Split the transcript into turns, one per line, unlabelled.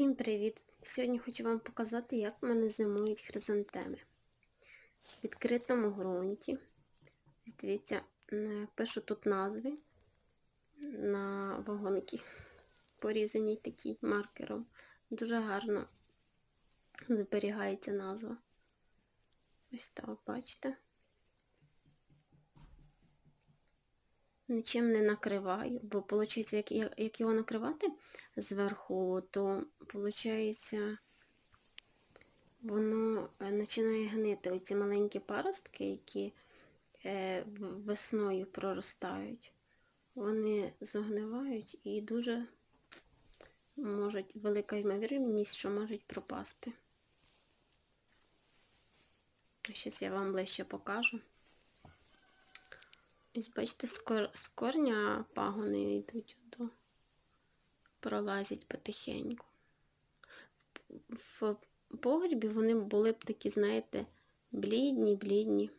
Всім привіт! Сьогодні хочу вам показати, як в мене зимують хризантеми. В відкритому ґрунті. Дивіться, пишу тут назви на вагонки, порізані такі маркером. Дуже гарно зберігається назва. Ось так, бачите. Нічим не накриваю, бо виходить, як, як його накривати зверху, то виходить, воно е, починає гнити. Оці маленькі паростки, які е, весною проростають, вони загнивають і дуже можуть, велика ймовірність, що можуть пропасти. Зараз я вам ближче покажу. Ось бачите, з, корня пагони йдуть, до... пролазять потихеньку. В погрібі вони були б такі, знаєте, блідні, блідні.